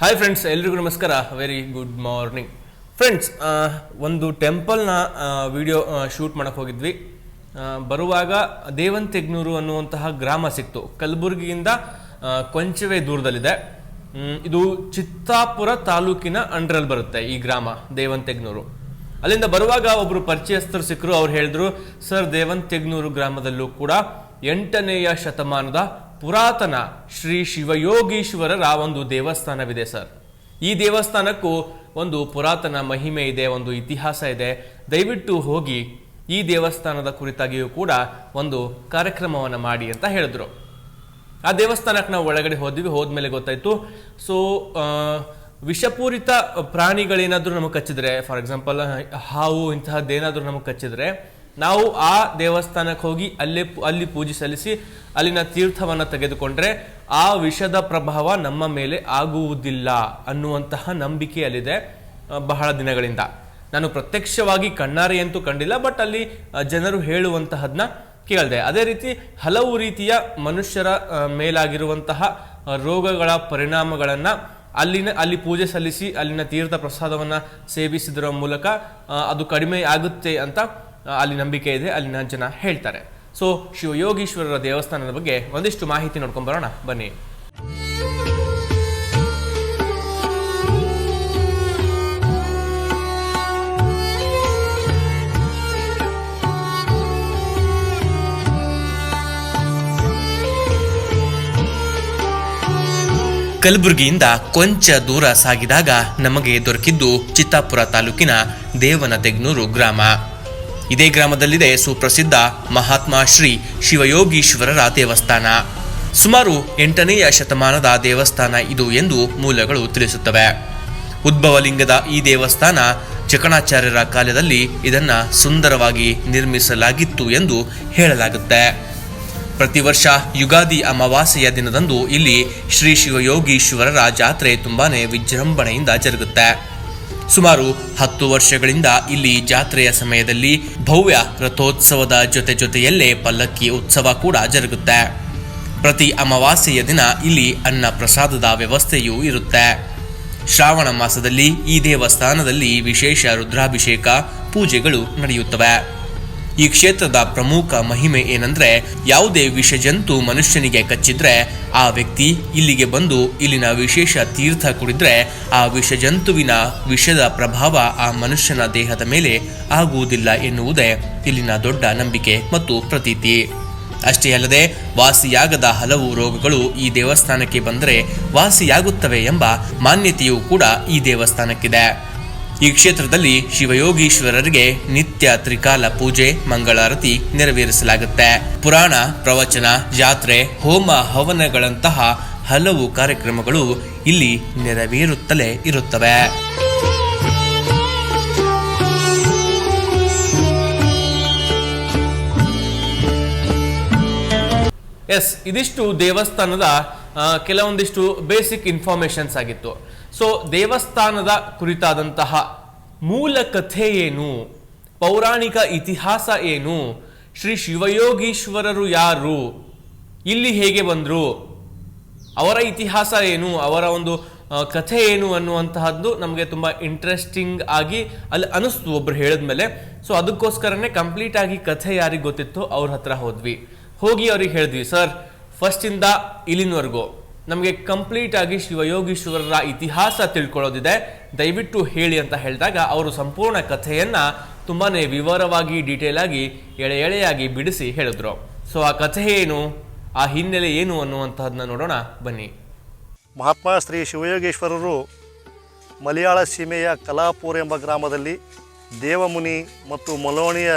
Hi friends ಎಲ್ರಿಗೂ ನಮಸ್ಕಾರ. Very good morning friends ಒಂದು ಟೆಂಪಲ್ನ ವಿಡಿಯೋ ಶೂಟ್ ಮಾಡಕ್ಕೆ ಹೋಗಿದ್ವಿ. ಬರುವಾಗ ದೇವಂತೆಗ್ನೂರು ಅನ್ನುವಂತಹ ಗ್ರಾಮ ಸಿಕ್ತು. ಕಲಬುರಗಿಯಿಂದ ಕೊಂಚವೇ ದೂರದಲ್ಲಿದೆ. ಇದು ಚಿತ್ತಾಪುರ ತಾಲೂಕಿನ ಅಂಡ್ರಲ್ಲಿ ಬರುತ್ತೆ ಈ ಗ್ರಾಮ, ದೇವಂತೆಗ್ನೂರು. ಅಲ್ಲಿಂದ ಬರುವಾಗ ಒಬ್ಬರು ಪರಿಚಯಸ್ಥರು ಸಿಕ್ಕರು ಅವ್ರು ಹೇಳಿದ್ರು, ಸರ್, ದೇವಂತೆಗ್ನೂರು ಗ್ರಾಮದಲ್ಲೂ ಕೂಡ ಎಂಟನೆಯ ಶತಮಾನದ ಪುರಾತನ ಶ್ರೀ ಶಿವಯೋಗೀಶ್ವರರ ಒಂದು ದೇವಸ್ಥಾನವಿದೆ, ಸರ್. ಈ ದೇವಸ್ಥಾನಕ್ಕೂ ಒಂದು ಪುರಾತನ ಮಹಿಮೆ ಇದೆ, ಒಂದು ಇತಿಹಾಸ ಇದೆ. ದಯವಿಟ್ಟು ಹೋಗಿ ಈ ದೇವಸ್ಥಾನದ ಕುರಿತಾಗಿಯೂ ಕೂಡ ಒಂದು ಕಾರ್ಯಕ್ರಮವನ್ನು ಮಾಡಿ ಅಂತ ಹೇಳಿದ್ರು. ಆ ದೇವಸ್ಥಾನಕ್ಕೆ ನಾವು ಒಳಗಡೆ ಹೋದ್ವಿ, ಹೋದ್ಮೇಲೆ ಗೊತ್ತಾಯ್ತು. ಸೊ ವಿಷಪೂರಿತ ಪ್ರಾಣಿಗಳೇನಾದರೂ ನಮಗೆ ಕಚ್ಚಿದ್ರೆ ಫಾರ್ ಎಕ್ಸಾಂಪಲ್ ಹಾವು ಇಂತಹದ್ದೇನಾದರೂ ನಮಗೆ ಕಚ್ಚಿದ್ರೆ ನಾವು ಆ ದೇವಸ್ಥಾನಕ್ಕೆ ಹೋಗಿ ಅಲ್ಲೇ ಅಲ್ಲಿ ಪೂಜೆ ಸಲ್ಲಿಸಿ ಅಲ್ಲಿನ ತೀರ್ಥವನ್ನು ತೆಗೆದುಕೊಂಡ್ರೆ ಆ ವಿಷದ ಪ್ರಭಾವ ನಮ್ಮ ಮೇಲೆ ಆಗುವುದಿಲ್ಲ ಅನ್ನುವಂತಹ ನಂಬಿಕೆ ಅಲ್ಲಿದೆ ಬಹಳ ದಿನಗಳಿಂದ. ನಾನು ಪ್ರತ್ಯಕ್ಷವಾಗಿ ಕಣ್ಣಾರೆಯಂತೂ ಕಂಡಿಲ್ಲ, ಬಟ್ ಅಲ್ಲಿ ಜನರು ಹೇಳುವಂತಹದ್ನ ಕೇಳಿದೆ. ಅದೇ ರೀತಿ ಹಲವು ರೀತಿಯ ಮನುಷ್ಯರ ಮೇಲಾಗಿರುವಂತಹ ರೋಗಗಳ ಪರಿಣಾಮಗಳನ್ನ ಅಲ್ಲಿನ, ಅಲ್ಲಿ ಪೂಜೆ ಸಲ್ಲಿಸಿ ಅಲ್ಲಿನ ತೀರ್ಥ ಪ್ರಸಾದವನ್ನ ಸೇವಿಸಿದರ ಮೂಲಕ ಅದು ಕಡಿಮೆ ಆಗುತ್ತೆ ಅಂತ ಅಲ್ಲಿ ನಂಬಿಕೆ ಇದೆ, ಅಲ್ಲಿನ ಜನ ಹೇಳ್ತಾರೆ. ಸೊ ಶಿವಯೋಗೀಶ್ವರರ ದೇವಸ್ಥಾನದ ಬಗ್ಗೆ ಒಂದಿಷ್ಟು ಮಾಹಿತಿ ನೋಡ್ಕೊಂಡ್ ಬರೋಣ, ಬನ್ನಿ. ಕಲಬುರಗಿಯಿಂದ ಕೊಂಚ ದೂರ ಸಾಗಿದಾಗ ನಮಗೆ ದೊರಕಿದ್ದು ಚಿತ್ತಾಪುರ ತಾಲೂಕಿನ ದೇವನತೆಗ್ನೂರು ಗ್ರಾಮ. ಇದೇ ಗ್ರಾಮದಲ್ಲಿದೆ ಸುಪ್ರಸಿದ್ಧ ಮಹಾತ್ಮ ಶ್ರೀ ಶಿವಯೋಗೀಶ್ವರರ ದೇವಸ್ಥಾನ. ಸುಮಾರು ಎಂಟನೆಯ ಶತಮಾನದ ದೇವಸ್ಥಾನ ಇದು ಎಂದು ಮೂಲಗಳು ತಿಳಿಸುತ್ತವೆ. ಉದ್ಭವಲಿಂಗದ ಈ ದೇವಸ್ಥಾನ ಚಕಣಾಚಾರ್ಯರ ಕಾಲದಲ್ಲಿ ಇದನ್ನು ಸುಂದರವಾಗಿ ನಿರ್ಮಿಸಲಾಗಿತ್ತು ಎಂದು ಹೇಳಲಾಗುತ್ತೆ. ಪ್ರತಿ ವರ್ಷ ಯುಗಾದಿ ಅಮಾವಾಸ್ಯೆಯ ದಿನದಂದು ಇಲ್ಲಿ ಶ್ರೀ ಶಿವಯೋಗೀಶ್ವರರ ಜಾತ್ರೆ ತುಂಬಾನೇ ವಿಜೃಂಭಣೆಯಿಂದ ಜರುಗುತ್ತೆ. ಸುಮಾರು ಹತ್ತು ವರ್ಷಗಳಿಂದ ಇಲ್ಲಿ ಜಾತ್ರೆಯ ಸಮಯದಲ್ಲಿ ಭವ್ಯ ರಥೋತ್ಸವದ ಜೊತೆ ಜೊತೆಯಲ್ಲೇ ಪಲ್ಲಕ್ಕಿ ಉತ್ಸವ ಕೂಡ ಜರುಗುತ್ತೆ. ಪ್ರತಿ ಅಮಾವಾಸ್ಯೆಯ ದಿನ ಇಲ್ಲಿ ಅನ್ನ ಪ್ರಸಾದದ ವ್ಯವಸ್ಥೆಯೂ ಇರುತ್ತೆ. ಶ್ರಾವಣ ಮಾಸದಲ್ಲಿ ಈ ದೇವಸ್ಥಾನದಲ್ಲಿ ವಿಶೇಷ ರುದ್ರಾಭಿಷೇಕ ಪೂಜೆಗಳು ನಡೆಯುತ್ತವೆ. ಈ ಕ್ಷೇತ್ರದ ಪ್ರಮುಖ ಮಹಿಮೆ ಏನಂದ್ರೆ ಯಾವುದೇ ವಿಷ ಜಂತು ಮನುಷ್ಯನಿಗೆ ಕಚ್ಚಿದ್ರೆ ಆ ವ್ಯಕ್ತಿ ಇಲ್ಲಿಗೆ ಬಂದು ಇಲ್ಲಿನ ವಿಶೇಷ ತೀರ್ಥ ಕುಡಿದ್ರೆ ಆ ವಿಷ ಜಂತುವಿನ ವಿಷದ ಪ್ರಭಾವ ಆ ಮನುಷ್ಯನ ದೇಹದ ಮೇಲೆ ಆಗುವುದಿಲ್ಲ ಎನ್ನುವುದೇ ಇಲ್ಲಿನ ದೊಡ್ಡ ನಂಬಿಕೆ ಮತ್ತು ಪ್ರತೀತಿ. ಅಷ್ಟೇ ಅಲ್ಲದೆ ವಾಸಿಯಾಗದ ಹಲವು ರೋಗಗಳು ಈ ದೇವಸ್ಥಾನಕ್ಕೆ ಬಂದರೆ ವಾಸಿಯಾಗುತ್ತವೆ ಎಂಬ ಮಾನ್ಯತೆಯೂ ಕೂಡ ಈ ದೇವಸ್ಥಾನಕ್ಕಿದೆ. ಈ ಕ್ಷೇತ್ರದಲ್ಲಿ ಶಿವಯೋಗೀಶ್ವರರಿಗೆ ನಿತ್ಯ ತ್ರಿಕಾಲ ಪೂಜೆ ಮಂಗಳಾರತಿ ನೆರವೇರಿಸಲಾಗುತ್ತೆ. ಪುರಾಣ, ಪ್ರವಚನ, ಜಾತ್ರೆ, ಹೋಮ ಹವನಗಳಂತಹ ಹಲವು ಕಾರ್ಯಕ್ರಮಗಳು ಇಲ್ಲಿ ನೆರವೇರುತ್ತಲೇ ಇರುತ್ತವೆ. ಎಸ್, ಇದಿಷ್ಟು ದೇವಸ್ಥಾನದ ಕೆಲವೊಂದಿಷ್ಟು ಬೇಸಿಕ್ ಇನ್ಫಾರ್ಮೇಶನ್ಸ್ ಆಗಿತ್ತು. ಸೊ ದೇವಸ್ಥಾನದ ಕುರಿತಾದಂತಹ ಮೂಲ ಕಥೆ ಏನು? ಪೌರಾಣಿಕ ಇತಿಹಾಸ ಏನು? ಶ್ರೀ ಶಿವಯೋಗೀಶ್ವರರು ಯಾರು? ಇಲ್ಲಿ ಹೇಗೆ ಬಂದರು? ಅವರ ಇತಿಹಾಸ ಏನು? ಅವರ ಒಂದು ಕಥೆ ಏನು ಅನ್ನುವಂತಹದ್ದು ನಮಗೆ ತುಂಬ ಇಂಟ್ರೆಸ್ಟಿಂಗ್ ಆಗಿ ಅಲ್ಲಿ ಅನಿಸ್ತು ಒಬ್ರು ಹೇಳಿದ್ಮೇಲೆ. ಸೊ ಅದಕ್ಕೋಸ್ಕರನೇ ಕಂಪ್ಲೀಟ್ ಆಗಿ ಕಥೆ ಯಾರಿಗೆ ಗೊತ್ತಿತ್ತು ಅವ್ರ ಹತ್ರ ಹೋದ್ವಿ. ಹೋಗಿ ಅವ್ರಿಗೆ ಹೇಳಿದ್ವಿ, ಸರ್ ಫಸ್ಟ್ ಇಂದ ಇಲ್ಲಿನವರೆಗೂ ನಮಗೆ ಕಂಪ್ಲೀಟ್ ಆಗಿ ಶಿವಯೋಗೀಶ್ವರರ ಇತಿಹಾಸ ತಿಳ್ಕೊಳ್ಳೋದಿದೆ. ದಯವಿಟ್ಟು ಹೇಳಿ ಅಂತ ಹೇಳಿದಾಗ ಅವರು ಸಂಪೂರ್ಣ ಕಥೆಯನ್ನು ತುಂಬಾ ವಿವರವಾಗಿ ಡೀಟೇಲ್ ಆಗಿ, ಎಳೆ ಎಳೆಯಾಗಿ ಬಿಡಿಸಿ ಹೇಳಿದ್ರು. ಸೊ ಆ ಕಥೆ ಏನು? ಆ ಹಿನ್ನೆಲೆ ಏನು ಅನ್ನುವಂಥದ್ದನ್ನ ನೋಡೋಣ. ಬನ್ನಿ. ಮಹಾತ್ಮ ಶ್ರೀ ಶಿವಯೋಗೇಶ್ವರರು ಮಲಯಾಳ ಸೀಮೆಯ ಕಲಾಪುರ ಎಂಬ ಗ್ರಾಮದಲ್ಲಿ ದೇವಮುನಿ ಮತ್ತು ಮಲೋಣಿಯ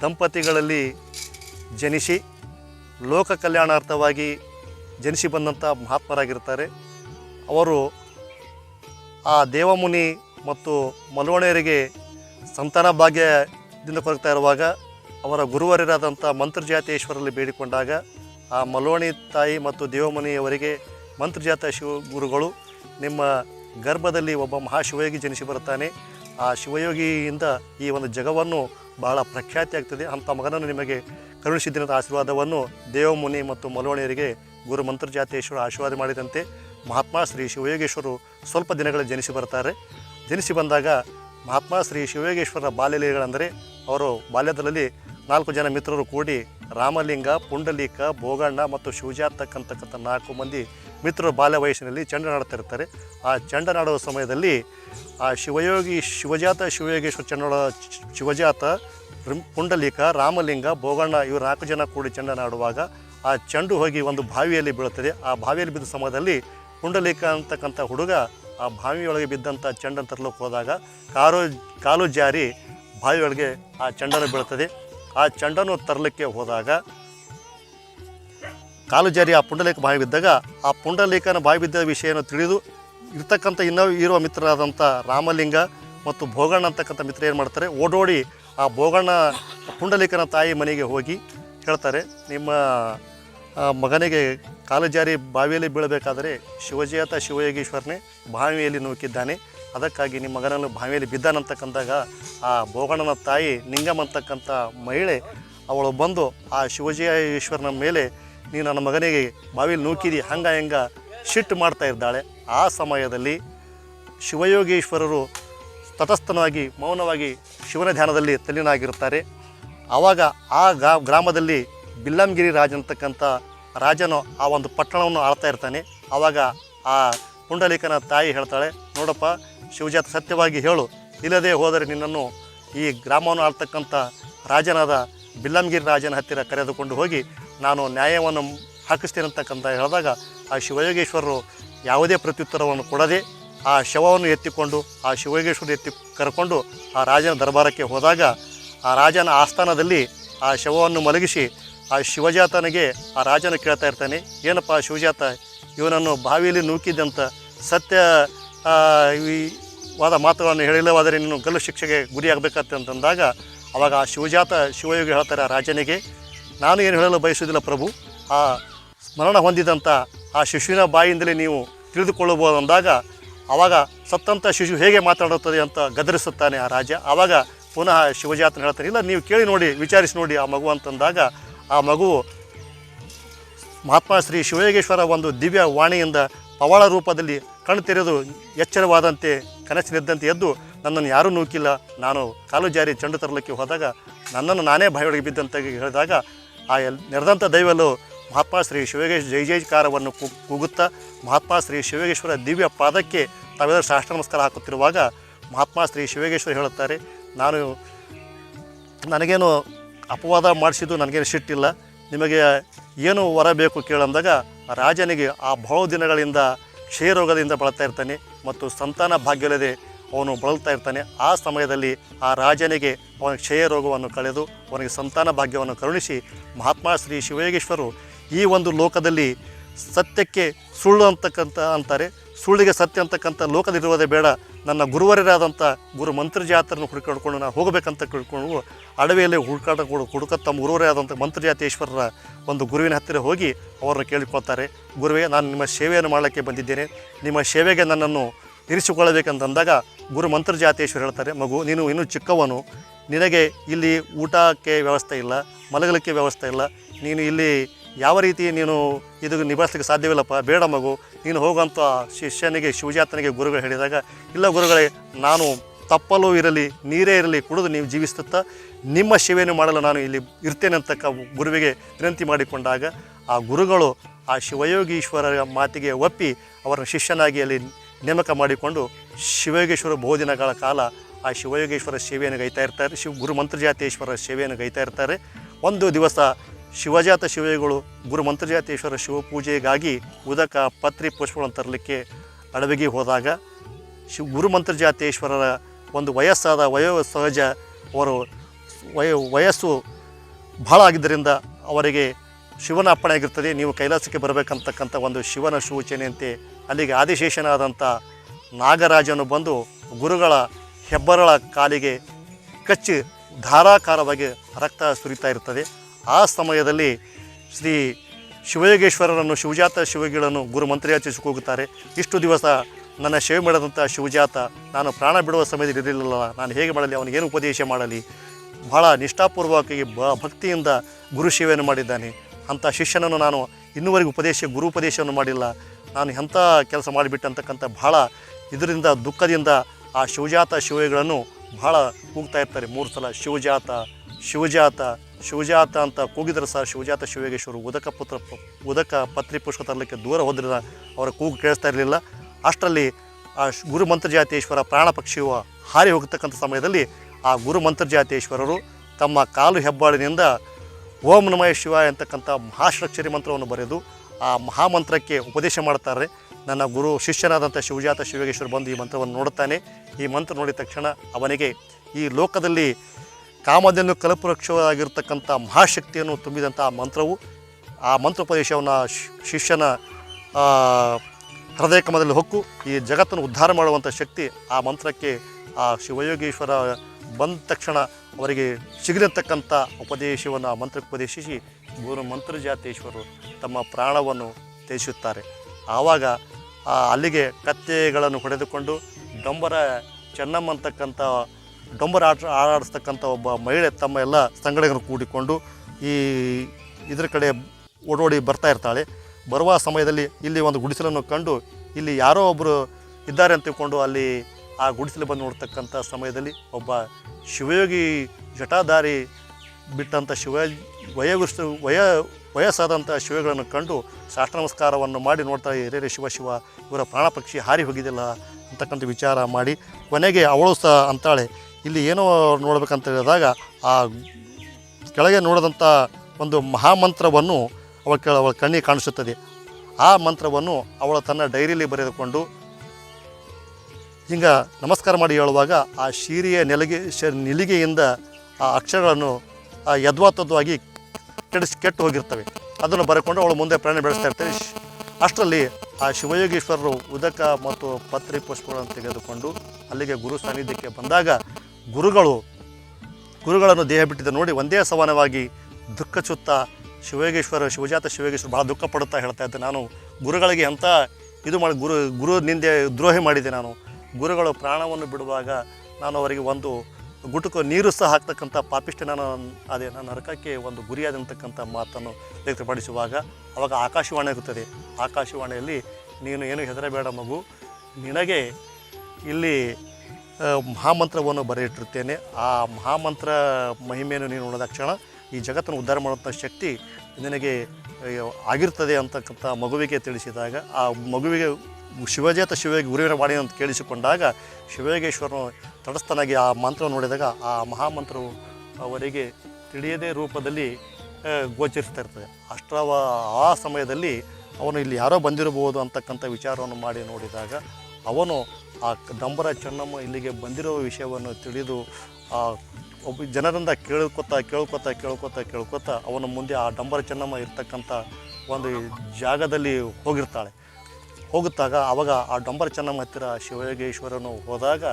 ದಂಪತಿಗಳಲ್ಲಿ ಜನಿಸಿ ಲೋಕ ಕಲ್ಯಾಣಾರ್ಥವಾಗಿ ಜನಿಸಿ ಬಂದಂಥ ಮಹಾತ್ಮರಾಗಿರ್ತಾರೆ ಅವರು ಆ ದೇವಮುನಿ ಮತ್ತು ಮಲವಣೆಯರಿಗೆ ಸಂತಾನ ಭಾಗ್ಯದಿಂದ ಕೊರಗ್ತಾ ಇರುವಾಗ ಅವರ ಗುರುವರಿರಾದಂಥ ಮಂತ್ರಜಾತೇಶ್ವರಲ್ಲಿ ಬೇಡಿಕೊಂಡಾಗ ಆ ಮಲವಣಿ ತಾಯಿ ಮತ್ತು ದೇವಮುನಿಯವರಿಗೆ ಮಂತ್ರಜಾತ ಶಿವ ಗುರುಗಳು ನಿಮ್ಮ ಗರ್ಭದಲ್ಲಿ ಒಬ್ಬ ಮಹಾಶಿವಯೋಗಿ ಜನಿಸಿ ಬರುತ್ತಾನೆ. ಆ ಶಿವಯೋಗಿಯಿಂದ ಈ ಒಂದು ಜಗವನ್ನು ಬಹಳ ಪ್ರಖ್ಯಾತಿ ಆಗ್ತದೆ ಅಂಥ ಮಗನನ್ನು ನಿಮಗೆ ಕರುಣಿಸಿದ್ದಿನ ಆಶೀರ್ವಾದವನ್ನು ದೇವಮುನಿ ಮತ್ತು ಮಲವಣಿಯರಿಗೆ ಗುರು ಮಂತ್ರಜಾತೇಶ್ವರ ಆಶೀರ್ವಾದ ಮಾಡಿದಂತೆ ಮಹಾತ್ಮ ಶ್ರೀ ಶಿವಯೋಗೇಶ್ವರು ಸ್ವಲ್ಪ ದಿನಗಳ ಜನಿಸಿ ಬರ್ತಾರೆ ಜನಿಸಿ ಬಂದಾಗ ಮಹಾತ್ಮ ಶ್ರೀ ಶಿವಯೋಗೇಶ್ವರ ಬಾಲ್ಯಲೀಲೆಗಳೆಂದರೆ ಅವರು ಬಾಲ್ಯದಲ್ಲಿ ನಾಲ್ಕು ಜನ ಮಿತ್ರರು ಕೂಡಿ ರಾಮಲಿಂಗ, ಪುಂಡಲೀಕ, ಭೋಗಣ್ಣ ಮತ್ತು ಶಿವಜಾತ ಅಂತಕ್ಕಂಥ ನಾಲ್ಕು ಮಂದಿ ಮಿತ್ರರು ಬಾಲ್ಯ ವಯಸ್ಸಿನಲ್ಲಿ ಚಂಡನಾಡ್ತಾ ಇರ್ತಾರೆ ಆ ಚಂಡನಾಡುವ ಸಮಯದಲ್ಲಿ ಆ ಶಿವಯೋಗಿ, ಶಿವಜಾತ, ಶಿವಯೋಗೇಶ್ವರ ಚಂಡನಾಡ ಶಿವಜಾತ ಪುಂಡಲೀಕ, ರಾಮಲಿಂಗ ಭೋಗಣ್ಣ ಇವರು ನಾಲ್ಕು ಜನ ಕೂಡಿ ಚಂಡನಾಡುವಾಗ ಆ ಚೆಂಡು ಹೋಗಿ ಒಂದು ಬಾವಿಯಲ್ಲಿ ಬೀಳುತ್ತದೆ. ಆ ಬಾವಿಯಲ್ಲಿ ಬಿದ್ದ ಸಮಯದಲ್ಲಿ ಪುಂಡಲೀಕ ಅಂತಕ್ಕಂಥ ಹುಡುಗ ಆ ಬಾವಿಯೊಳಗೆ ಬಿದ್ದಂಥ ಚೆಂಡನ್ನು ತರಲಿಕ್ಕೆ ಹೋದಾಗ ಕಾರು, ಕಾಲು ಜಾರಿ ಬಾವಿಯೊಳಗೆ ಆ ಚೆಂಡನ್ನು ಬೀಳ್ತದೆ ಆ ಚೆಂಡನ್ನು ತರಲಿಕ್ಕೆ ಹೋದಾಗ ಕಾಲು ಜಾರಿ ಆ ಪುಂಡಲೀಕ ಬಾವಿ ಬಿದ್ದಾಗ ಆ ಪುಂಡಲೀಕನ ಬಾವಿ ಬಿದ್ದ ವಿಷಯವನ್ನು ತಿಳಿದು ಇರ್ತಕ್ಕಂಥ ಇನ್ನೂ ಇರುವ ಮಿತ್ರರಾದಂಥ ರಾಮಲಿಂಗ ಮತ್ತು ಭೋಗಣ್ಣ ಅಂತಕ್ಕಂಥ ಮಿತ್ರ ಏನು ಮಾಡ್ತಾರೆ? ಓಡೋಡಿ ಆ ಭೋಗಣ್ಣ ಪುಂಡಲಿಕನ ತಾಯಿ ಮನೆಗೆ ಹೋಗಿ ಹೇಳ್ತಾರೆ, ನಿಮ್ಮ ಮಗನಿಗೆ ಕಾಲು ಜಾರಿ ಬಾವಿಯಲ್ಲಿ ಬೀಳಬೇಕಾದರೆ ಶಿವಜಯತ ಶಿವಯೋಗೀಶ್ವರನೇ ಬಾವಿಯಲ್ಲಿ ನೂಕಿದ್ದಾನೆ ಅದಕ್ಕಾಗಿ ನಿಮ್ಮ ಮಗನನ್ನು ಬಾವಿಯಲ್ಲಿ ಬಿದ್ದಾನಂತಕ್ಕಂದಾಗ ಆ ಭೋಗಣ್ಣನ ತಾಯಿ ನಿಂಗಮ್ ಅಂತಕ್ಕಂಥ ಮಹಿಳೆ ಅವಳು ಬಂದು ಆ ಶಿವಜಯೇಶ್ವರನ ಮೇಲೆ, ನೀನು ನನ್ನ ಮಗನಿಗೆ ಬಾವಿಯಲ್ಲಿ ನೂಕಿದಿ ಹಂಗ ಹೆಂಗ ಶಿಟ್ಟು ಮಾಡ್ತಾ ಇದ್ದಾಳೆ. ಆ ಸಮಯದಲ್ಲಿ ಶಿವಯೋಗೀಶ್ವರರು ತಟಸ್ಥನಾಗಿ, ಮೌನವಾಗಿ ಶಿವನ ಧ್ಯಾನದಲ್ಲಿ ತಲ್ಲೀನಾಗಿರುತ್ತಾರೆ. ಆವಾಗ ಆ ಗ್ರಾಮದಲ್ಲಿ ಬಿಲ್ಲಂಗಿರಿ ರಾಜ ಅಂತಕ್ಕಂಥ ರಾಜನು ಆ ಒಂದು ಪಟ್ಟಣವನ್ನು ಆಳ್ತಾ ಇರ್ತಾನೆ. ಆವಾಗ ಆ ಪುಂಡಲೀಕನ ತಾಯಿ ಹೇಳ್ತಾಳೆ, ನೋಡಪ್ಪ, ಶಿವಜಾತ ಸತ್ಯವಾಗಿ ಹೇಳು. ಇಲ್ಲದೆ ಹೋದರೆ ನಿನ್ನನ್ನು ಈ ಗ್ರಾಮವನ್ನು ಆಳ್ತಕ್ಕಂಥ ರಾಜನಾದ ಬಿಲ್ಲಂಗಿರಿ ರಾಜನ ಹತ್ತಿರ ಕರೆದುಕೊಂಡು ಹೋಗಿ ನಾನು ನ್ಯಾಯವನ್ನು ಹಾಕಿಸ್ತೇನೆ ಅಂತಕ್ಕಂಥ ಹೇಳಿದಾಗ ಆ ಶಿವಯೋಗೇಶ್ವರರು ಯಾವುದೇ ಪ್ರತ್ಯುತ್ತರವನ್ನು ಕೊಡದೆ ಆ ಶವವನ್ನು ಎತ್ತಿಕೊಂಡು, ಆ ಶಿವಯೋಗೇಶ್ವರ ಎತ್ತಿ ಕರ್ಕೊಂಡು ಆ ರಾಜನ ದರ್ಬಾರಕ್ಕೆ ಹೋದಾಗ ಆ ರಾಜನ ಆಸ್ಥಾನದಲ್ಲಿ ಆ ಶವವನ್ನು ಮಲಗಿಸಿ ಆ ಶಿವಜಾತನಿಗೆ ಆ ರಾಜನ ಕೇಳ್ತಾ ಇರ್ತಾನೆ, ಏನಪ್ಪ ಶಿವಜಾತ, ಇವನನ್ನು ಬಾವಿಯಲ್ಲಿ ನೂಕಿದ್ದಂಥ ಸತ್ಯ ಈ ವಾದ ಮಾತುಗಳನ್ನು ಹೇಳಿಲ್ಲವಾದರೆ ನೀನು ಗಲ್ಲು ಶಿಕ್ಷೆಗೆ ಗುರಿಯಾಗಬೇಕಂತ ಅಂತಂದಾಗ ಅವಾಗ ಆ ಶಿವಜಾತ ಶಿವಯೋಗಿ ಹೇಳ್ತಾರೆ ಆ ರಾಜನಿಗೆ, ನಾನು ಏನು ಹೇಳಲು ಬಯಸುವುದಿಲ್ಲ ಪ್ರಭು, ಆ ಸ್ಮರಣ ಹೊಂದಿದಂಥ ಆ ಶಿಶುವಿನ ಬಾಯಿಂದಲೇ ನೀವು ತಿಳಿದುಕೊಳ್ಳಬಹುದು ಅಂದಾಗ ಆವಾಗ ಸತ್ತಂಥ ಶಿಶು ಹೇಗೆ ಮಾತಾಡುತ್ತದೆ ಅಂತ ಗದರಿಸುತ್ತಾನೆ ಆ ರಾಜ. ಆವಾಗ ಪುನಃ ಶಿವಜಾತನ ಹೇಳ್ತಾನೆ, ಇಲ್ಲ, ನೀವು ಕೇಳಿ ನೋಡಿ, ವಿಚಾರಿಸಿ ನೋಡಿ ಆ ಮಗು ಅಂತಂದಾಗ ಆ ಮಗು ಮಹಾತ್ಮ ಶ್ರೀ ಶಿವಯೋಗೇಶ್ವರ ಒಂದು ದಿವ್ಯ ವಾಣಿಯಿಂದ ಪವಾಳ ರೂಪದಲ್ಲಿ ಕಣ್ಣು ತೆರೆದು ಎಚ್ಚರವಾದಂತೆ ಕನಸಿನಿದ್ದಂತೆ ಎದ್ದು ನನ್ನನ್ನು ಯಾರೂ ನೂಕಿಲ್ಲ. ನಾನು ಕಾಲು ಜಾರಿ ಚೆಂಡು ತರಲಿಕ್ಕೆ ಹೋದಾಗ ನನ್ನನ್ನು ನಾನೇ ಬಾಯೊಳಗೆ ಬಿದ್ದಂತ ಹೇಳಿದಾಗ ಆ ಎಲ್, ನೆರೆದಂಥ ದೈವಲು ಮಹಾತ್ಮ ಶ್ರೀ ಶಿವಗೇಶ್ ಜೈ ಜೈಕಾರವನ್ನು ಕೂಗುತ್ತಾ ಮಹಾತ್ಮ ಶ್ರೀ ಶಿವಗೇಶ್ವರ ದಿವ್ಯ ಪಾದಕ್ಕೆ ತಾವೆಲ್ಲರೂ ಸಾಷ್ಟ ನಮಸ್ಕಾರ ಹಾಕುತ್ತಿರುವಾಗ ಮಹಾತ್ಮ ಶ್ರೀ ಶಿವಗೇಶ್ವರ ಹೇಳುತ್ತಾರೆ, ನಾನು ನನಗೇನು ಅಪವಾದ ಮಾಡಿಸಿದ್ದು ನನಗೇನು ಸಿಟ್ಟಿಲ್ಲ. ನಿಮಗೆ ಏನು ವರ ಬೇಕು ಕೇಳಂದಾಗ ರಾಜನಿಗೆ ಆ ಬಹಳ ದಿನಗಳಿಂದ ಕ್ಷಯರೋಗದಿಂದ ಬಳಲ್ತಾ ಇರ್ತಾನೆ ಮತ್ತು ಸಂತಾನ ಭಾಗ್ಯವಿಲ್ಲದೆ ಅವನು ಬಳಲ್ತಾ ಇರ್ತಾನೆ. ಆ ಸಮಯದಲ್ಲಿ ಆ ರಾಜನಿಗೆ ಅವನ ಕ್ಷಯ ರೋಗವನ್ನು ಕಳೆದು ಅವನಿಗೆ ಸಂತಾನ ಭಾಗ್ಯವನ್ನು ಕರುಣಿಸಿ ಮಹಾತ್ಮ ಶ್ರೀ ಶಿವಯೋಗೇಶ್ವರರು ಈ ಒಂದು ಲೋಕದಲ್ಲಿ ಸತ್ಯಕ್ಕೆ ಸುಳ್ಳು ಅಂತಕ್ಕಂಥ ಅಂತಾರೆ. ಸುಳ್ಳಿಗೆ ಸತ್ಯ ಅಂತಕ್ಕಂಥ ಲೋಕದಲ್ಲಿರುವುದೇ ಬೇಡ. ನನ್ನ ಗುರುವರರಾದಂಥ ಗುರು ಮಂತ್ರಜಾತರನ್ನು ಹುಡುಕಾಡ್ಕೊಂಡು ನಾನು ಹೋಗಬೇಕಂತ ಕೇಳ್ಕೊಂಡು ಅಡವಿಯಲ್ಲಿ ಹುಡುಕಾಟ ಹುಡುಕ ತಮ್ಮ ಗುರುವರೇ ಆದಂಥ ಮಂತ್ರಜಾತೇಶ್ವರರ ಒಂದು ಗುರುವಿನ ಹತ್ತಿರ ಹೋಗಿ ಅವರನ್ನು ಕೇಳಿಕೊಳ್ತಾರೆ. ಗುರುವೇ, ನಾನು ನಿಮ್ಮ ಸೇವೆಯನ್ನು ಮಾಡೋಕ್ಕೆ ಬಂದಿದ್ದೇನೆ. ನಿಮ್ಮ ಸೇವೆಗೆ ನನ್ನನ್ನು ಇರಿಸಿಕೊಳ್ಳಬೇಕಂತಂದಾಗ ಗುರು ಮಂತ್ರಜಾತೇಶ್ವರ ಹೇಳ್ತಾರೆ, ಮಗು, ನೀನು ಇನ್ನೂ ಚಿಕ್ಕವನು. ನಿನಗೆ ಇಲ್ಲಿ ಊಟಕ್ಕೆ ವ್ಯವಸ್ಥೆ ಇಲ್ಲ, ಮಲಗಲಿಕ್ಕೆ ವ್ಯವಸ್ಥೆ ಇಲ್ಲ. ನೀನು ಇಲ್ಲಿ ಯಾವ ರೀತಿ ನೀನು ಇದು ನಿಭಾಯಿಸ್ಲಿಕ್ಕೆ ಸಾಧ್ಯವಿಲ್ಲಪ್ಪ? ಬೇಡ ಮಗು. ನೀನು ಹೋಗುವಂಥ ಶಿಷ್ಯನಿಗೆ, ಶಿವಜಾತನಿಗೆ ಗುರುಗಳು ಹೇಳಿದಾಗ, ಇಲ್ಲ ಗುರುಗಳೇ, ನಾನು ತಪ್ಪಲು ಇರಲಿ, ನೀರೇ ಇರಲಿ ಕುಡಿದು ನೀವು ಜೀವಿಸುತ್ತಾ, ನಿಮ್ಮ ಸೇವೆಯನ್ನು ಮಾಡಲು ನಾನು ಇಲ್ಲಿ ಇರ್ತೇನೆ ಅಂತಕ್ಕ ಗುರುವಿಗೆ ವಿನಂತಿ ಮಾಡಿಕೊಂಡಾಗ, ಆ ಗುರುಗಳು ಆ ಶಿವಯೋಗೀಶ್ವರರ ಮಾತಿಗೆ ಒಪ್ಪಿ ಅವರ ಶಿಷ್ಯನಾಗಿ ಅಲ್ಲಿ ನೇಮಕ ಮಾಡಿಕೊಂಡು, ಶಿವಯೋಗೇಶ್ವರ ಬಹುದಿನಗಳ ಕಾಲ ಆ ಶಿವಯೋಗೇಶ್ವರ ಸೇವೆಯನ್ನು ಗೈತಾ ಇರ್ತಾರೆ, ಶಿವ ಗುರು ಮಂತ್ರಜಾತೇಶ್ವರ ಸೇವೆಯನ್ನು ಗೈತಾ ಇರ್ತಾರೆ. ಒಂದು ದಿವಸ ಶಿವಜಾತ ಶಿವಗಳು ಗುರು ಮಂತ್ರಜಾತೇಶ್ವರ ಶಿವಪೂಜೆಗಾಗಿ ಉದಕ, ಪತ್ರಿ ಪುಷ್ಪಗಳನ್ನು ತರಲಿಕ್ಕೆ ಅಡವಿಗೆ ಹೋದಾಗ ಶಿವ ಗುರು ಮಂತ್ರಜಾತೇಶ್ವರರ ಒಂದು ವಯಸ್ಸಾದ ವಯೋ ಸಹಜ ಅವರು ವಯ, ವಯಸ್ಸು ಬಹಳ ಆಗಿದ್ದರಿಂದ ಅವರಿಗೆ ಶಿವನ ಅಪ್ಪಣೆ ಆಗಿರ್ತದೆ. ನೀವು ಕೈಲಾಸಕ್ಕೆ ಬರಬೇಕಂತಕ್ಕಂಥ ಒಂದು ಶಿವನ ಸೂಚನೆಯಂತೆ ಅಲ್ಲಿಗೆ ಆದಿಶೇಷನಾದಂಥ ನಾಗರಾಜನು ಬಂದು ಗುರುಗಳ ಹೆಬ್ಬರಳ ಕಾಲಿಗೆ ಕಚ್ಚಿ ಧಾರಾಕಾರವಾಗಿ ರಕ್ತ ಸುರಿತಾ ಇರ್ತದೆ. ಆ ಸಮಯದಲ್ಲಿ ಶ್ರೀ ಶಿವಯೋಗೇಶ್ವರರನ್ನು, ಶಿವಜಾತ ಶಿವಗಿಗಳನ್ನು ಗುರು ಮಂತ್ರಿಯಾಚಿಸಿ ಹೋಗುತ್ತಾರೆ. ಇಷ್ಟು ದಿವಸ ನನ್ನ ಸೇವೆ ಮಾಡಿದಂಥ ಶಿವಜಾತ ನಾನು ಪ್ರಾಣ ಬಿಡುವ ಸಮಯದಲ್ಲಿ ಇರಲಿಲ್ಲ ನಾನು ಹೇಗೆ ಮಾಡಲಿ ಅವನಿಗೇನು ಉಪದೇಶ ಮಾಡಲಿ, ಬಹಳ ನಿಷ್ಠಾಪೂರ್ವಕವಾಗಿ ಬ ಭಕ್ತಿಯಿಂದ ಗುರು ಸೇವೆಯನ್ನು ಮಾಡಿದ್ದಾನೆ. ಅಂಥ ಶಿಷ್ಯನನ್ನು ನಾನು ಇನ್ನುವರೆಗೂ ಉಪದೇಶ, ಗುರು ಉಪದೇಶವನ್ನು ಮಾಡಿಲ್ಲ. ನಾನು ಎಂಥ ಕೆಲಸ ಮಾಡಿಬಿಟ್ಟಂತಕ್ಕಂಥ ಬಹಳ ಇದರಿಂದ, ದುಃಖದಿಂದ ಆ ಶಿವಜಾತ, ಶಿವಗಳನ್ನು ಬಹಳ ಕೂಗ್ತಾ ಇರ್ತಾರೆ. ಮೂರು ಸಲ ಶಿವಜಾತ ಶಿವಜಾತ ಶಿವಜಾತ ಅಂತ ಕೂಗಿದ್ರೆ ಸಹ ಶಿವಜಾತ ಶಿವಯೋಗೇಶ್ವರು ಉದಕ ಪುತ್ರ ಉದಕ ಪತ್ರಿ ಪುಷ್ಪ ತರಲಿಕ್ಕೆ ದೂರ ಹೋದ್ರಿಂದ ಅವರ ಕೂಗು ಕೇಳಿಸ್ತಾ ಇರಲಿಲ್ಲ. ಅಷ್ಟರಲ್ಲಿ ಆ ಗುರು ಮಂತ್ರಜಾತೇಶ್ವರ ಪ್ರಾಣ ಪಕ್ಷಿಯು ಹಾರಿ ಹೋಗ್ತಕ್ಕಂಥ ಸಮಯದಲ್ಲಿ ಆ ಗುರು ಮಂತ್ರಜಾತೇಶ್ವರರು ತಮ್ಮ ಕಾಲು ಹೆಬ್ಬಾಳಿನಿಂದ ಓಂ ನಮಃ ಶಿವಾಯ ಅಂತಕ್ಕಂಥ ಮಹಾಶ್ರಕ್ಷರಿ ಮಂತ್ರವನ್ನು ಬರೆದು ಆ ಮಹಾಮಂತ್ರಕ್ಕೆ ಉಪದೇಶ ಮಾಡ್ತಾರೆ. ನನ್ನ ಗುರು ಶಿಷ್ಯನಾದಂಥ ಶಿವಜಾತ ಶಿವಯೋಗೇಶ್ವರ ಬಂದು ಈ ಮಂತ್ರವನ್ನು ನೋಡುತ್ತಾನೆ. ಈ ಮಂತ್ರ ನೋಡಿದ ತಕ್ಷಣ ಅವನಿಗೆ ಈ ಲೋಕದಲ್ಲಿ ಕಾಮಧೇನು ಕಲ್ಪವೃಕ್ಷವಾಗಿರ್ತಕ್ಕಂಥ ಮಹಾಶಕ್ತಿಯನ್ನು ತುಂಬಿದಂಥ ಮಂತ್ರವು, ಆ ಮಂತ್ರೋಪದೇಶವನ್ನು ಶಿಷ್ಯನ ಹೃದಯ ಕಮದಲ್ಲಿ ಹೊಕ್ಕು, ಈ ಜಗತ್ತನ್ನು ಉದ್ಧಾರ ಮಾಡುವಂಥ ಶಕ್ತಿ ಆ ಮಂತ್ರಕ್ಕೆ ಆ ಶಿವಯೋಗೀಶ್ವರ ಬಂದ ತಕ್ಷಣ ಅವರಿಗೆ ಸಿಗಲಿರ್ತಕ್ಕಂಥ ಉಪದೇಶವನ್ನು ಆ ಮಂತ್ರಕ್ಕೆ ಗುರು ಮಂತ್ರಜಾತೇಶ್ವರರು ತಮ್ಮ ಪ್ರಾಣವನ್ನು ತ್ಯಜಿಸುತ್ತಾರೆ. ಆವಾಗ ಅಲ್ಲಿಗೆ ಕತ್ತೆಗಳನ್ನು ಹೊಡೆದುಕೊಂಡು ಡೊಂಬರ ಚೆನ್ನಮ್ಮ ಅಂತಕ್ಕಂಥ ಡೊಂಬರ ಆಟ ಆಡಿಸ್ತಕ್ಕಂಥ ಒಬ್ಬ ಮಹಿಳೆ ತಮ್ಮ ಎಲ್ಲ ಸಂಗಡಿಗರು ಕೂಡಿಕೊಂಡು ಈ ಇದ್ರ ಕಡೆ ಓಡೋಡಿ ಬರ್ತಾ ಇರ್ತಾಳೆ. ಬರುವ ಸಮಯದಲ್ಲಿ ಇಲ್ಲಿ ಒಂದು ಗುಡಿಸಲನ್ನು ಕಂಡು ಇಲ್ಲಿ ಯಾರೋ ಒಬ್ಬರು ಇದ್ದಾರೆ ಅಂತ ತಿಳ್ಕೊಂಡು ಅಲ್ಲಿ ಆ ಗುಡಿಸಲು ಬಂದು ನೋಡ್ತಕ್ಕಂಥ ಸಮಯದಲ್ಲಿ ಒಬ್ಬ ಶಿವಯೋಗಿ ಜಟಾಧಾರಿ ಬಿಟ್ಟಂಥ ಶಿವ ವಯೋಗುಷ್ಟ ವಯ ವಯಸ್ಸಾದಂಥ ಶಿವಗಳನ್ನು ಕಂಡು ಸಾಷ್ಟ ನಮಸ್ಕಾರವನ್ನು ಮಾಡಿ ನೋಡ್ತಾ ಹಿರಿಯರೇ, ಶಿವ ಶಿವ, ಇವರ ಪ್ರಾಣ ಪಕ್ಷಿ ಹಾರಿ ಹೋಗಿದ್ದಿಲ್ಲ ಅಂತಕ್ಕಂಥ ವಿಚಾರ ಮಾಡಿ, ಕೊನೆಗೆ ಅವಳು ಸಹ ಅಂತಾಳೆ ಇಲ್ಲಿ ಏನೋ ನೋಡಬೇಕಂತ ಹೇಳಿದಾಗ ಆ ಕೆಳಗೆ ನೋಡಿದಂಥ ಒಂದು ಮಹಾಮಂತ್ರವನ್ನು ಅವಳ ಕೆಳ ಅವಳ ಕಣ್ಣಿಗೆ ಕಾಣಿಸುತ್ತದೆ. ಆ ಮಂತ್ರವನ್ನು ಅವಳು ತನ್ನ ಡೈರಿಯಲ್ಲಿ ಬರೆದುಕೊಂಡು, ಹಿಂಗೆ ನಮಸ್ಕಾರ ಮಾಡಿ ಹೇಳುವಾಗ ಆ ಶೀರಿಯ ನೆಲಗೆ ಶ ನಿಲಿಗೆಯಿಂದ ಆ ಅಕ್ಷರಗಳನ್ನು ಯದ್ವಾತದ್ವಾಗಿ ಕೆಡಿಸಿ ಕೆಟ್ಟು ಹೋಗಿರ್ತವೆ. ಅದನ್ನು ಬರೆಕೊಂಡು ಅವಳು ಮುಂದೆ ಪ್ರಯಾಣ ಬೆಳೆಸ್ತಾ ಇರ್ತಾರೆ ಅಷ್ಟರಲ್ಲಿ ಆ ಶಿವಯೋಗೀಶ್ವರರು ಉದಕ ಮತ್ತು ಪತ್ರಿ ಪುಷ್ಪಗಳನ್ನು ತೆಗೆದುಕೊಂಡು ಅಲ್ಲಿಗೆ ಗುರು ಸಾನ್ನಿಧ್ಯಕ್ಕೆ ಬಂದಾಗ ಗುರುಗಳು ಗುರುಗಳನ್ನು ದೇಹ ಬಿಟ್ಟಿದ್ದ ನೋಡಿ ಒಂದೇ ಸಮಾನವಾಗಿ ದುಃಖಚುತ್ತ ಶಿವಯೋಗೇಶ್ವರ, ಶಿವಜಾತ ಶಿವಯೋಗೇಶ್ವರ ಭಾಳ ದುಃಖ ಪಡುತ್ತಾ ಹೇಳ್ತಾ ಇದ್ದೆ. ನಾನು ಗುರುಗಳಿಗೆ ಅಂತ ಇದು ಮಾಡಿ ಗುರು ಗುರು ನಿಂದೆ ದ್ರೋಹಿ ಮಾಡಿದೆ ನಾನು. ಗುರುಗಳು ಪ್ರಾಣವನ್ನು ಬಿಡುವಾಗ ನಾನು ಅವರಿಗೆ ಒಂದು ಗುಟುಕು ನೀರು ಸಹ ಹಾಕ್ತಕ್ಕಂಥ ಪಾಪಿಷ್ಠ ನಾನು ಅದೇ ನನ್ನ ನರಕಕ್ಕೆ ಒಂದು ಗುರಿಯಾದಂತಕ್ಕಂಥ ಮಾತನ್ನು ವ್ಯಕ್ತಪಡಿಸುವಾಗ ಅವಾಗ ಆಕಾಶವಾಣಿ ಆಗುತ್ತದೆ. ಆಕಾಶವಾಣಿಯಲ್ಲಿ ನೀನು ಏನು ಹೆದರಬೇಡ ಮಗು. ನಿನಗೆ ಇಲ್ಲಿ ಮಹಾಮಂತ್ರವನ್ನು ಬರೆಯಿಟ್ಟಿರ್ತೇನೆ ಆ ಮಹಾಮಂತ್ರ ಮಹಿಮೆಯನ್ನು ನೀನು ನೋಡಿದ ಕ್ಷಣ ಈ ಜಗತ್ತನ್ನು ಉದ್ಧಾರ ಮಾಡುವಂಥ ಶಕ್ತಿ ನಿನಗೆ ಆಗಿರ್ತದೆ ಅಂತಕ್ಕಂಥ ಮಗುವಿಗೆ ತಿಳಿಸಿದಾಗ, ಆ ಮಗುವಿಗೆ ಶಿವಜಾತ ಶಿವಗೆ ಗುರುವಿನ ವಾಣಿ ಅಂತ ಕೇಳಿಸಿಕೊಂಡಾಗ ಶಿವಯೋಗೇಶ್ವರನು ತಟಸ್ಥನಾಗಿ ಆ ಮಂತ್ರವನ್ನು ನೋಡಿದಾಗ ಆ ಮಹಾಮಂತ್ರವು ಅವರಿಗೆ ತಿಳಿಯದೇ ರೂಪದಲ್ಲಿ ಗೋಚರಿಸ್ತಾ ಇರ್ತದೆ. ಅಷ್ಟವ ಆ ಸಮಯದಲ್ಲಿ ಅವನು ಇಲ್ಲಿ ಯಾರೋ ಬಂದಿರಬಹುದು ಅಂತಕ್ಕಂಥ ವಿಚಾರವನ್ನು ಮಾಡಿ ನೋಡಿದಾಗ ಅವನು ಆ ಡಂಬರ ಚೆನ್ನಮ್ಮ ಇಲ್ಲಿಗೆ ಬಂದಿರೋ ವಿಷಯವನ್ನು ತಿಳಿದು, ಆ ಒಬ್ಬ ಜನರಿಂದ ಕೇಳ್ಕೊತಾ ಕೇಳ್ಕೊತಾ ಕೇಳ್ಕೊತಾ ಕೇಳ್ಕೊತಾ ಅವನ ಮುಂದೆ ಆ ಡಂಬರ ಚೆನ್ನಮ್ಮ ಇರ್ತಕ್ಕಂಥ ಒಂದು ಜಾಗದಲ್ಲಿ ಹೋಗಿರ್ತಾಳೆ. ಹೋಗುತ್ತಾಗ ಆವಾಗ ಆ ಡಂಬರ ಚೆನ್ನಮ್ಮ ಹತ್ತಿರ ಶಿವಯೋಗೇಶ್ವರನು ಹೋದಾಗ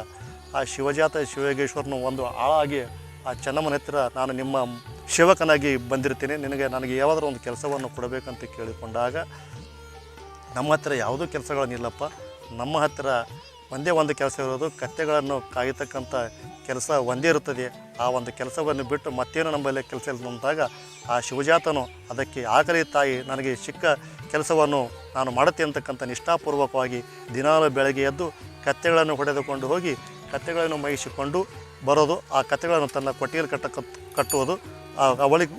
ಆ ಶಿವಜಾತ ಶಿವಯೋಗೇಶ್ವರನು ಒಂದು ಆಳಾಗಿ ಆ ಚೆನ್ನಮ್ಮನ ಹತ್ತಿರ, ನಾನು ನಿಮ್ಮ ಸೇವಕನಾಗಿ ಬಂದಿರ್ತೀನಿ, ನಿನಗೆ ನನಗೆ ಯಾವಾದರೂ ಒಂದು ಕೆಲಸವನ್ನು ಕೊಡಬೇಕಂತ ಕೇಳಿಕೊಂಡಾಗ, ನಮ್ಮ ಹತ್ತಿರ ಯಾವುದೂ ಕೆಲಸಗಳನ್ನಿಲ್ಲಪ್ಪ, ನಮ್ಮ ಹತ್ತಿರ ಒಂದೇ ಒಂದು ಕೆಲಸ ಇರೋದು ಕತ್ತೆಗಳನ್ನು ಕಾಯತಕ್ಕಂಥ ಕೆಲಸ ಒಂದೇ ಇರುತ್ತದೆ. ಆ ಒಂದು ಕೆಲಸವನ್ನು ಬಿಟ್ಟು ಮತ್ತೇನು ನಮ್ಮಲ್ಲಿ ಕೆಲಸ ಅಂದಾಗ ಆ ಶಿವಜಾತನು ಅದಕ್ಕೆ ಆಗಲಿ ತಾಯಿ, ನನಗೆ ಸಿಕ್ಕ ಕೆಲಸವನ್ನು ನಾನು ಮಾಡುತ್ತೆ ಅಂತಕ್ಕಂಥ ನಿಷ್ಠಾಪೂರ್ವಕವಾಗಿ ದಿನಾಲು ಬೆಳಗ್ಗೆ ಎದ್ದು ಕತ್ತೆಗಳನ್ನು ಹೊಡೆದುಕೊಂಡು ಹೋಗಿ ಕತ್ತೆಗಳನ್ನು ಮೈಸಿಕೊಂಡು ಬರೋದು, ಆ ಕತ್ತೆಗಳನ್ನು ತನ್ನ ಕೊಟ್ಟಿಗೆಯಲ್ಲಿ ಕಟ್ಟ ಕಟ್ಟುವುದು ಅವಳಿಗೆ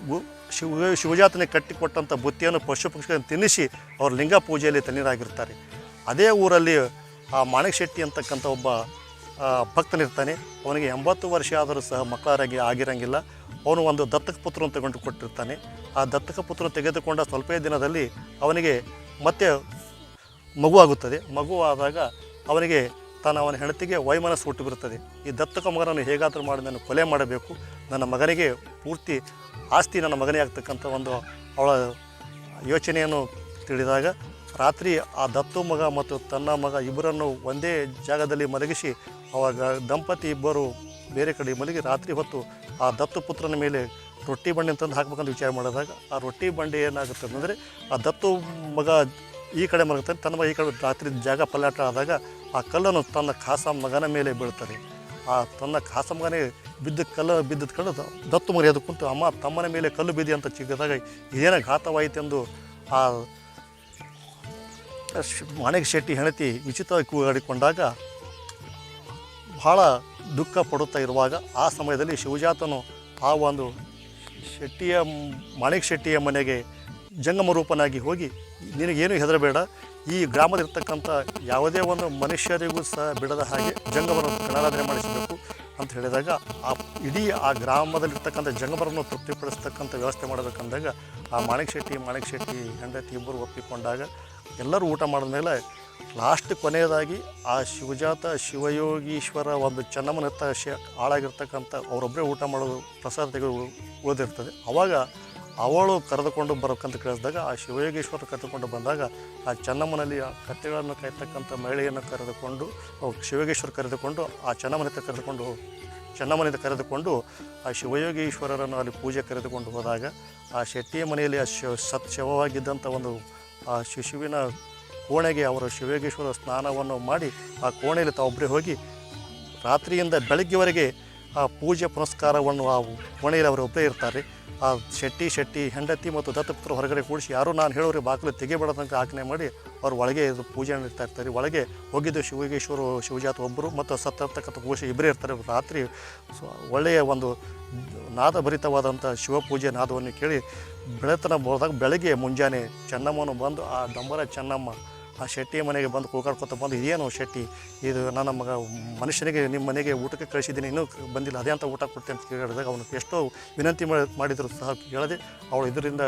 ಶಿವ ಶಿವಜಾತನಿಗೆ ಕಟ್ಟಿಕೊಟ್ಟಂಥ ಬುತ್ತಿಯನ್ನು ಪಶು ಪಕ್ಷಿಗಳನ್ನು ತಿನ್ನಿಸಿ ಅವರು ಲಿಂಗ ಪೂಜೆಯಲ್ಲಿ ತಣ್ಣೀರಾಗಿರ್ತಾರೆ. ಅದೇ ಊರಲ್ಲಿ ಆ ಮಾಣಿಕ್ ಶೆಟ್ಟಿ ಅಂತಕ್ಕಂಥ ಒಬ್ಬ ಭಕ್ತನಿರ್ತಾನೆ. ಅವನಿಗೆ ಎಂಬತ್ತು ವರ್ಷ ಆದರೂ ಸಹ ಮಕ್ಕಳಾಗಿ ಆಗಿರಂಗಿಲ್ಲ. ಅವನು ಒಂದು ದತ್ತಕ ಪುತ್ರನ ತಗೊಂಡು ಕೊಟ್ಟಿರ್ತಾನೆ. ಆ ದತ್ತಕ ಪುತ್ರ ತೆಗೆದುಕೊಂಡ ಸ್ವಲ್ಪೇ ದಿನದಲ್ಲಿ ಅವನಿಗೆ ಮತ್ತೆ ಮಗುವಾಗುತ್ತದೆ. ಮಗುವಾದಾಗ ಅವನಿಗೆ ತಾನು ಅವನ ಹೆಂಡತಿಗೆ ವೈಮನಸ್ಸು ಹುಟ್ಟು ಬರುತ್ತದೆ ಈ ದತ್ತಕ ಮಗನನ್ನು ಹೇಗಾದರೂ ಮಾಡಿ ನಾನು ಕೊಲೆ ಮಾಡಬೇಕು. ನನ್ನ ಮಗನಿಗೆ ಪೂರ್ತಿ ಆಸ್ತಿ ನನ್ನ ಮಗನೇ ಆಗ್ತಕ್ಕಂಥ ಒಂದು ಅವಳ ಯೋಚನೆಯನ್ನು ತಿಳಿದಾಗ ರಾತ್ರಿ ಆ ದತ್ತು ಮಗ ಮತ್ತು ತನ್ನ ಮಗ ಇಬ್ಬರನ್ನು ಒಂದೇ ಜಾಗದಲ್ಲಿ ಮಲಗಿಸಿ ಅವಾಗ ದಂಪತಿ ಇಬ್ಬರು ಬೇರೆ ಕಡೆ ಮಲಗಿ ರಾತ್ರಿ ಹೊತ್ತು ಆ ದತ್ತು ಪುತ್ರನ ಮೇಲೆ ರೊಟ್ಟಿ ಬಂಡೆ ತಂದು ಹಾಕ್ಬೇಕಂತ ವಿಚಾರ ಮಾಡಿದಾಗ ಆ ರೊಟ್ಟಿ ಬಂಡೆ ಏನಾಗುತ್ತೆ ಅಂದರೆ ಆ ದತ್ತು ಮಗ ಈ ಕಡೆ ಮಲಗುತ್ತಾನೆ ತನ್ನ ಮಗ ಈ ಕಡೆ ರಾತ್ರಿ ಜಾಗ ಪಲ್ಲಾಟ ಆದಾಗ ಆ ಕಲ್ಲನ್ನು ತನ್ನ ಖಾಸ ಮಗನ ಮೇಲೆ ಬೀಳ್ತಾರೆ. ಆ ತನ್ನ ಖಾಸ ಮಗನೇ ಬಿದ್ದ ಕಲ್ಲು ಬಿದ್ದದ ಕಂಡು ದತ್ತು ಮಗ ಅದು ಕುಂತು, ಅಮ್ಮ, ತಮ್ಮನ ಮೇಲೆ ಕಲ್ಲು ಬಿದ್ದಿ ಅಂತ ಚಿಕ್ಕದಾಗ ಇದೇನ ಘಾತವಾಯಿತೆಂದು ಆ ಮಾಣಿಕ್ ಶೆಟ್ಟಿ ಹೆಂಡತಿ ಉಚಿತವಾಗಿ ಕೂಗಾಡಿಕೊಂಡಾಗ ಬಹಳ ದುಃಖ ಪಡುತ್ತಾ ಇರುವಾಗ ಆ ಸಮಯದಲ್ಲಿ ಶಿವಜಾತನು ಆ ಒಂದು ಶೆಟ್ಟಿಯ ಮಾಣಿಕ ಶೆಟ್ಟಿಯ ಮನೆಗೆ ಜಂಗಮ ರೂಪನಾಗಿ ಹೋಗಿ, ನಿನಗೇನು ಹೆದರಬೇಡ. ಈ ಗ್ರಾಮದಲ್ಲಿರ್ತಕ್ಕಂಥ ಯಾವುದೇ ಒಂದು ಮನುಷ್ಯರಿಗೂ ಸಹ ಬಿಡದ ಹಾಗೆ ಜಂಗಮರನ್ನು ಗಣರಾಧನೆ ಮಾಡಿಸಬೇಕು. ಅಂತ ಹೇಳಿದಾಗ ಆ ಇಡೀ ಆ ಗ್ರಾಮದಲ್ಲಿರ್ತಕ್ಕಂಥ ಜಂಗಮರನ್ನು ತೃಪ್ತಿಪಡಿಸ್ತಕ್ಕಂಥ ವ್ಯವಸ್ಥೆ ಮಾಡಬೇಕಂದಾಗ ಆ ಮಾಣಿಕ್ ಶೆಟ್ಟಿ ಮಾಣಿಕ್ ಶೆಟ್ಟಿ ಹೆಂಡತಿ ಇಬ್ಬರು ಒಪ್ಪಿಕೊಂಡಾಗ ಎಲ್ಲರೂ ಊಟ ಮಾಡಿದ ಮೇಲೆ ಲಾಸ್ಟ್ ಕೊನೆಯದಾಗಿ ಆ ಶಿವಜಾತ ಶಿವಯೋಗೀಶ್ವರ ಒಂದು ಚೆನ್ನಮ್ಮನತ್ತ ಶ ಆಳಾಗಿರ್ತಕ್ಕಂಥ ಅವರೊಬ್ಬರೇ ಊಟ ಮಾಡೋದು ಪ್ರಸಾದ ತೆಗೆದು ಉಳಿದಿರ್ತದೆ. ಅವಾಗ ಅವಳು ಕರೆದುಕೊಂಡು ಬರಬೇಕಂತ ಕೇಳಿಸಿದಾಗ, ಆ ಶಿವಯೋಗೇಶ್ವರ ಕರೆದುಕೊಂಡು ಬಂದಾಗ, ಆ ಚೆನ್ನಮ್ಮನಲ್ಲಿ ಆ ಕತ್ತೆಗಳನ್ನು ಕಾಯ್ತಕ್ಕಂಥ ಮಹಿಳೆಯನ್ನು ಕರೆದುಕೊಂಡು ಶಿವಯೋಗೇಶ್ವರ ಕರೆದುಕೊಂಡು, ಆ ಚೆನ್ನಮ್ಮನತ್ತ ಕರೆದುಕೊಂಡು ಚೆನ್ನಮ್ಮನಿಂದ ಕರೆದುಕೊಂಡು, ಆ ಶಿವಯೋಗೇಶ್ವರರನ್ನು ಅಲ್ಲಿ ಪೂಜೆ ಕರೆದುಕೊಂಡು ಹೋದಾಗ, ಆ ಶೆಟ್ಟಿಯ ಮನೆಯಲ್ಲಿ ಆ ಶಿವ ಸತ್ ಶವವಾಗಿದ್ದಂಥ ಒಂದು, ಆ ಶಿಶುವಿನ ಕೋಣೆಗೆ ಅವರು ಶಿವಯೋಗೇಶ್ವರ ಸ್ನಾನವನ್ನು ಮಾಡಿ, ಆ ಕೋಣೆಯಲ್ಲಿ ತಾವೊಬ್ಬರೇ ಹೋಗಿ, ರಾತ್ರಿಯಿಂದ ಬೆಳಗ್ಗೆವರೆಗೆ ಆ ಪೂಜೆ ಪುನಸ್ಕಾರವನ್ನು ಆ ಕೋಣೆಯಲ್ಲಿ ಅವರು ಒಬ್ಬರೇ ಇರ್ತಾರೆ. ಆ ಶೆಟ್ಟಿ ಶೆಟ್ಟಿ, ಹೆಂಡತಿ ಮತ್ತು ದತ್ತಪುತ್ರ ಹೊರಗಡೆ ಕೂಡಿಸಿ, ಯಾರೂ ನಾನು ಹೇಳೋರಿಗೆ ಬಾಗಿಲು ತೆಗಿಬೇಡದಂತ ಆಜ್ಞೆ ಮಾಡಿ ಅವ್ರು ಒಳಗೆ ಇದು ಪೂಜೆ ನಡೀತಾ ಇರ್ತಾರೆ. ಒಳಗೆ ಹೋಗಿದ್ದು ಶಿವಗೇಶ್ವರು ಶಿವಜಾತ ಒಬ್ಬರು ಮತ್ತು ಸತ್ತಿರ್ತಕ್ಕಂಥ ಘೋಷ ಇಬ್ಬರೇ ಇರ್ತಾರೆ. ರಾತ್ರಿ ಸೊ, ಒಳ್ಳೆಯ ಒಂದು ನಾದಭರಿತವಾದಂಥ ಶಿವಪೂಜೆ ನಾದವನ್ನು ಕೇಳಿ ಬೆಳತನ ಹೋದಾಗ ಬೆಳಗ್ಗೆ ಮುಂಜಾನೆ ಚೆನ್ನಮ್ಮನು ಬಂದು ಆ ಡಂಬರ ಚೆನ್ನಮ್ಮ ಆ ಶೆಟ್ಟಿ ಮನೆಗೆ ಬಂದು ಕೂಗಾಡ್ಕೊತ ಬಂದು, ಇದೇನು ಶೆಟ್ಟಿ? ಇದು ನನ್ನ ಮಗ, ಮನುಷ್ಯನಿಗೆ ನಿಮ್ಮ ಮನೆಗೆ ಊಟಕ್ಕೆ ಕಳಿಸಿದ್ದೀನಿ, ಇನ್ನೂ ಬಂದಿಲ್ಲ, ಅದೇ ಅಂತ ಊಟ ಕೊಡ್ತೀನಿ ಅಂತ ಕೇಳಿದಾಗ ಅವನು ಎಷ್ಟೋ ವಿನಂತಿ ಮಾಡಿ ಮಾಡಿದ್ರು ಸಹ ಕೇಳದೆ, ಅವಳು ಇದರಿಂದ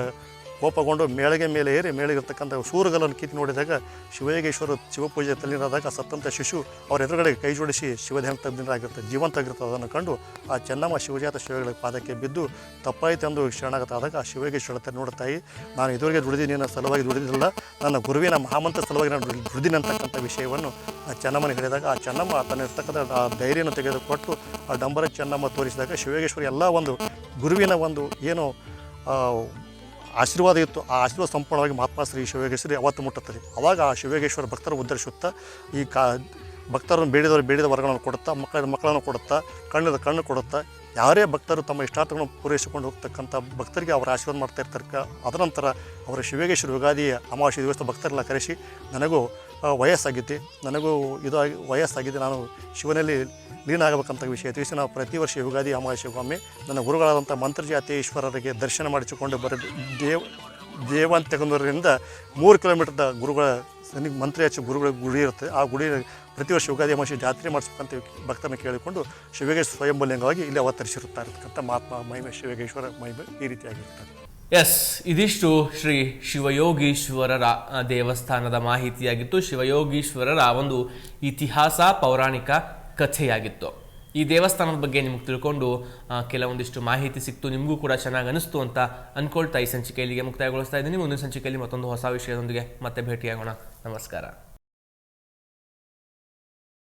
ಕೋಪಗೊಂಡು ಮೇಳಗೆ ಮೇಲೆ ಏರಿ ಮೇಳೆಗಿರ್ತಕ್ಕಂಥ ಸೂರುಗಲನ್ನು ಕಿತ್ತು ನೋಡಿದಾಗ ಶಿವಯೋಗೇಶ್ವರ ಶಿವಪೂಜೆ ತಲ್ಲಿರಾದಾಗ ಸತ್ತಂಥ ಶಿಶು ಅವರ ಎದುರುಗಡೆ ಕೈ ಜೋಡಿಸಿ ಶಿವಧ್ಯಾನ ತಜ್ಞರಾಗಿರ್ತಾರೆ ಜೀವಂತ ಆಗಿರ್ತದೆ ಅದನ್ನು ಕಂಡು ಆ ಚೆನ್ನಮ್ಮ ಶಿವಜಾತ ಶಿವಗಳ ಪಾದಕ್ಕೆ ಬಿದ್ದು ತಪ್ಪಾಯಿತು ಎಂದು ಶರಣಾಗತಾದಾಗ ಆ ಶಿವಯೋಗೇಶ್ವರ ನೋಡ್ತಾಯಿ ನಾನು ಇದುವರೆಗೆ ದುಡಿದಿ ನನ್ನ ಸಲುವಾಗಿ ದುಡಿದಿಲ್ಲ. ನನ್ನ ಗುರುವಿನ ಮಹಾಮಂತ್ರ ಸಲುವಾಗಿ ನಾನು ದುಡಿದಿನ ಅಂತಕ್ಕಂಥ ವಿಷಯವನ್ನು ಆ ಚೆನ್ನಮ್ಮನ ಹೇಳಿದಾಗ ಆ ಚೆನ್ನಮ್ಮ ತನ್ನ ಇರ್ತಕ್ಕಂಥ ಆ ಧೈರ್ಯನ ತೆಗೆದುಕೊಟ್ಟು ಆ ಡಂಬರ ಚೆನ್ನಮ್ಮ ತೋರಿಸಿದಾಗ ಶಿವಯೋಗೇಶ್ವರ ಎಲ್ಲ ಒಂದು ಗುರುವಿನ ಒಂದು ಏನು ಆಶೀರ್ವಾದ ಇತ್ತು. ಆ ಆಶೀರ್ವಾದ ಸಂಪೂರ್ಣವಾಗಿ ಮಹಾತ್ಮ ಶ್ರೀ ಶಿವಯೋಗೇಶ್ವರಿ ಅವತ್ತು ಮುಟ್ಟುತ್ತದೆ. ಅವಾಗ ಆ ಶಿವಯೋಗೇಶ್ವರ ಭಕ್ತರು ಉದ್ಧರಿಸುತ್ತಾ, ಈ ಕಾ ಭಕ್ತರನ್ನು ಬೇಡಿದವರು ಬೇಡಿದ ವರಗಳನ್ನು ಕೊಡುತ್ತಾ ಮಕ್ಕಳ ಮಕ್ಕಳನ್ನು ಕೊಡುತ್ತಾ, ಕಣ್ಣದ ಕಣ್ಣು ಕೊಡುತ್ತಾ, ಯಾರೇ ಭಕ್ತರು ತಮ್ಮ ಇಷ್ಟಾರ್ಥಗಳನ್ನು ಪೂರೈಸಿಕೊಂಡು ಹೋಗ್ತಕ್ಕಂಥ ಭಕ್ತರಿಗೆ ಅವರ ಆಶೀರ್ವಾದ ಮಾಡ್ತಾ ಇರ್ತಾರೆ ಅದನಂತರ ಅವರ ಶಿವಗೇಶ್ವರ ಯುಗಾದಿಯ ಅಮಾವಾಸ್ಯ ದಿವಸ ಭಕ್ತರೆಲ್ಲ ಕರೆಸಿ, ನನಗೂ ವಯಸ್ಸಾಗಿದೆ ನನಗೂ ಇದು ಆಗಿ, ವಯಸ್ಸಾಗಿದೆ. ನಾನು ಶಿವನಲ್ಲಿ ಲೀನ ಆಗಬೇಕಂತ ವಿಷಯ ತಿಳಿಸಿ ನಾವು ಪ್ರತಿ ವರ್ಷ ಯುಗಾದಿ ಅಮಾವಾಸ್ಯೆಗೊಮ್ಮೆ ನನ್ನ ಗುರುಗಳಾದಂಥ ಮಂತ್ರಜಾತೇಶ್ವರರಿಗೆ ದರ್ಶನ ಮಾಡಿಸಿಕೊಂಡು ಬರ ದೇವ್ ದೇವಂತೆಗೊಂದೂರಿನಿಂದ ಮೂರು ಕಿಲೋಮೀಟರ್ದ ಗುರುಗಳ ನನಗೆ ಮಂತ್ರಿ ಹಚ್ಚಿ ಗುರುಗಳ ಗುಡಿ ಇರುತ್ತೆ. ಆ ಗುಡಿ ಪ್ರತಿ ವರ್ಷ ಯುಗಾದಿ ಅಮಾವಾಸ್ಯೆ ಜಾತ್ರೆ ಮಾಡಿಸ್ಬೇಕಂತ ಭಕ್ತನ ಕೇಳಿಕೊಂಡು ಶಿವಯೋಗೇಶ್ವರ ಸ್ವಯಂಭೂಲಿಂಗವಾಗಿ ಇಲ್ಲಿ ಅವತರಿಸಿರುತ್ತಾ ಇರತಕ್ಕಂಥ ಮಹಾತ್ಮ ಮಹಿಮೆ ಶಿವಗೇಶ್ವರ ಮಹಿಮೆ ಈ ರೀತಿಯಾಗಿರ್ತಾರೆ ಎಸ್, ಇದಿಷ್ಟು ಶ್ರೀ ಶಿವಯೋಗೀಶ್ವರರ ದೇವಸ್ಥಾನದ ಮಾಹಿತಿಯಾಗಿತ್ತು. ಶಿವಯೋಗೀಶ್ವರರ ಒಂದು ಇತಿಹಾಸ, ಪೌರಾಣಿಕ ಕಥೆಯಾಗಿತ್ತು. ಈ ದೇವಸ್ಥಾನದ ಬಗ್ಗೆ ನಿಮ್ಗೆ ತಿಳ್ಕೊಂಡು ಕೆಲವೊಂದಿಷ್ಟು ಮಾಹಿತಿ ಸಿಕ್ತು. ನಿಮಗೂ ಕೂಡ ಚೆನ್ನಾಗಿ ಅನಿಸ್ತು ಅಂತ ಅನ್ಕೊಳ್ತಾ ಈ ಸಂಚಿಕೆಯಲ್ಲಿಗೆ ಮುಕ್ತಾಯಗೊಳಿಸ್ತಾ ಇದ್ದೀನಿ. ಮುಂದಿನ ಸಂಚಿಕೆಯಲ್ಲಿ ಮತ್ತೊಂದು ಹೊಸ ವಿಷಯದೊಂದಿಗೆ ಮತ್ತೆ ಭೇಟಿಯಾಗೋಣ. ನಮಸ್ಕಾರ.